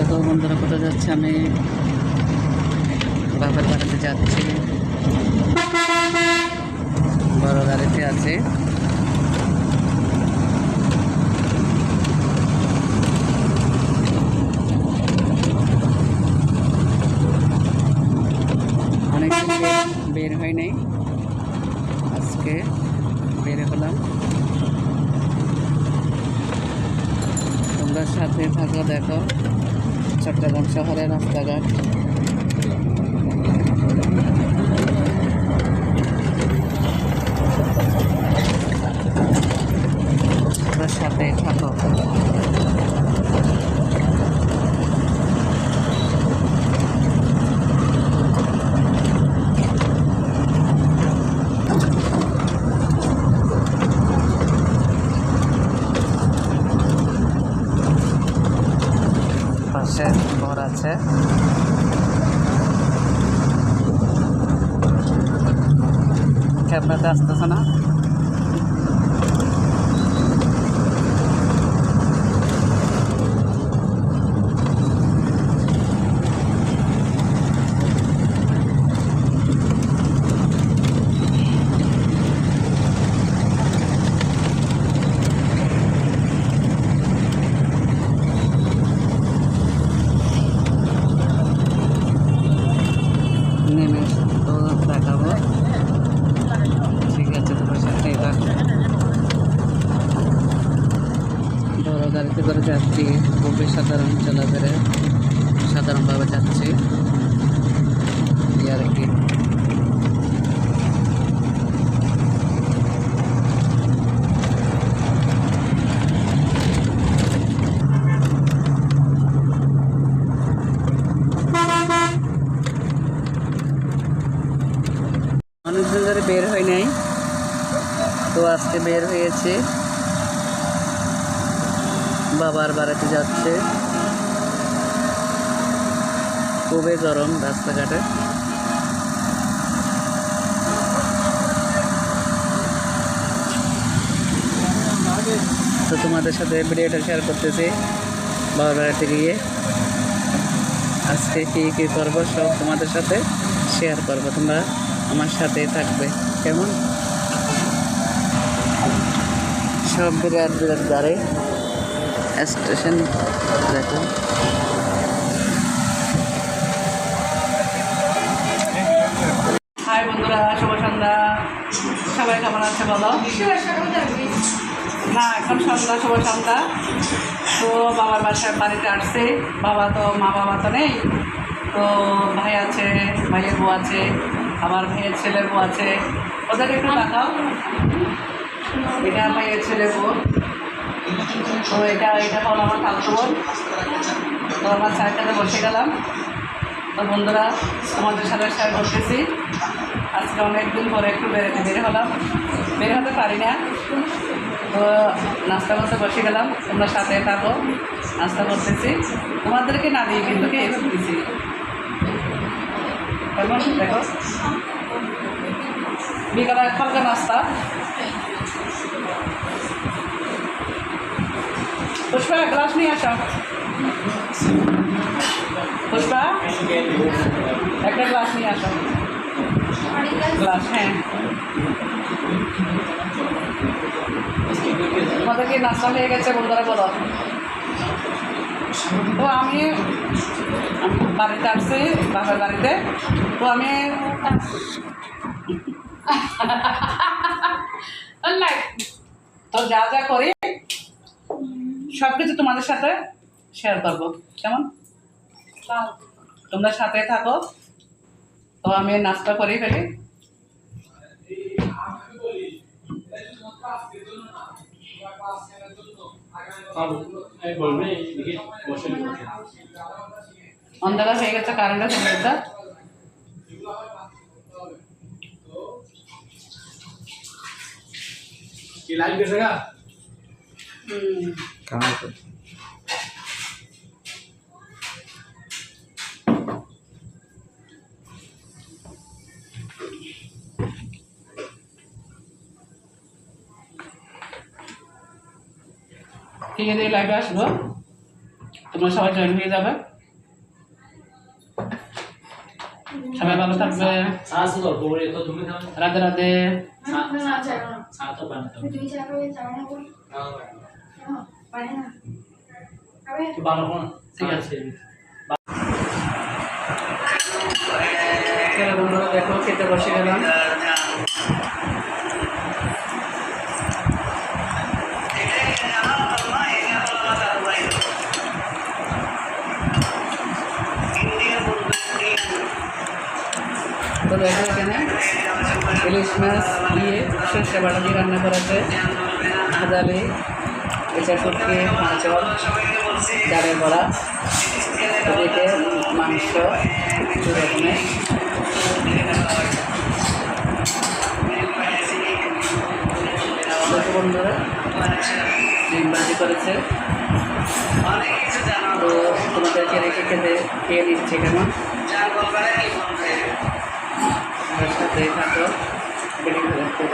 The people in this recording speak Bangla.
দেখো বন্ধুরা কোথায় যাচ্ছে? আমি বাবার বাড়িতে যাচ্ছি। বড় গাড়িতে আছে। বের- বের হয় নাই। আজকে বের হলাম। তোমরা সাথে থাকো, দেখো। চট্টগ্রাম শহরের রাস্তাঘাট তোমরা সাথে থাকো পাশে ঘর আছে। ক্যামেরাতে আসতেছে না নেমে তো দেখাবো ঠিক আছে তোমার সাথে এটা বড় গাড়িতে করে যাচ্ছি খুবই সাধারণ চলাফেরে সাধারণভাবে যাচ্ছি। আর কি অনেকদিন ধরে বের হয় নাই, তো আজকে বের হয়েছে। বাবার বাড়িতে যাচ্ছে। খুবই গরম রাস্তাঘাটে। তো তোমাদের সাথে ভিডিওটা শেয়ার করতেছি বাবার বাড়িতে গিয়ে। আজকে কী কী করব সব তোমাদের সাথে শেয়ার করব। তোমরা আমার সাথেই থাকবে। কেমন? সব বিরাট বিরাট গাড়ি। স্টেশন দেখো। বন্ধুরা সবাই আছে বলো? না, এখন সন্ধ্যা তো বাবার বাড়িতে আসছে। বাবা তো, মা বাবা তো নেই। তো ভাই আছে, ভাইয়ের বউ আছে আমার ভাইয়ের ছেলের বউ আছে। ওদেরকে একটু দেখাও। এটা ভাইয়ের ছেলে বউ। তো এটা এটা হলো আমার ঠাকুর তো আমার সাইকেলে বসে গেলাম। তো বন্ধুরা, তোমাদের সাথে শেয়ার করতেছি। আজকে অনেক দিন পরে একটু বেরোতে বের হলাম। বের হতে পারি না। তো নাস্তা করতে বসে গেলাম। তোমরা সাথে থাকো। নাস্তা করতেছি। তোমাদেরকে না দিয়ে কিন্তু কে কেমন? দেখো। বিকালে হালকা নাস্তা পুষ্পা গ্লাস নিয়ে আসো পুষ্পা? একটা গ্লাস নিয়ে আসো। গ্লাস হ্যাঁ। তোমাদের কি, নাস্তা হয়ে গেছে বন্ধুরা বলো। তো আমি আমি বাড়িতে আসছি, বাবার বাড়িতে। তো আমি তো যা যা করি। সব কিছু তোমাদের সাথে শেয়ার করব। কেমন? তোমরা সাথে থাকো। তো আমি নাস্তা করে ফেলি। অন্ধকার হয়ে গেছে কারেন্টটা চলে গেছে কামাই লাইভে তোমরা সবাই জয়েন হয়ে যাবে সবাই ভালো থাকবে রাধে রাধে আছে। বন্ধুরা, দেখো, খেতে বসে গেলাম। ইলিশ মাছ দিয়ে সর্ষে বাটা দিয়ে রান্না করেছে ভাজালি এটা শুটকি মাছ ডালের বড়া, এদিকে মাংস দু রকমের। বন্ধুরা, ডিম ভাজি করেছে। তো তোমাদেরকে রেখে খেতে, খেয়ে নিচ্ছে কেমন সাথে থাকো, বেরিয়ে থাকো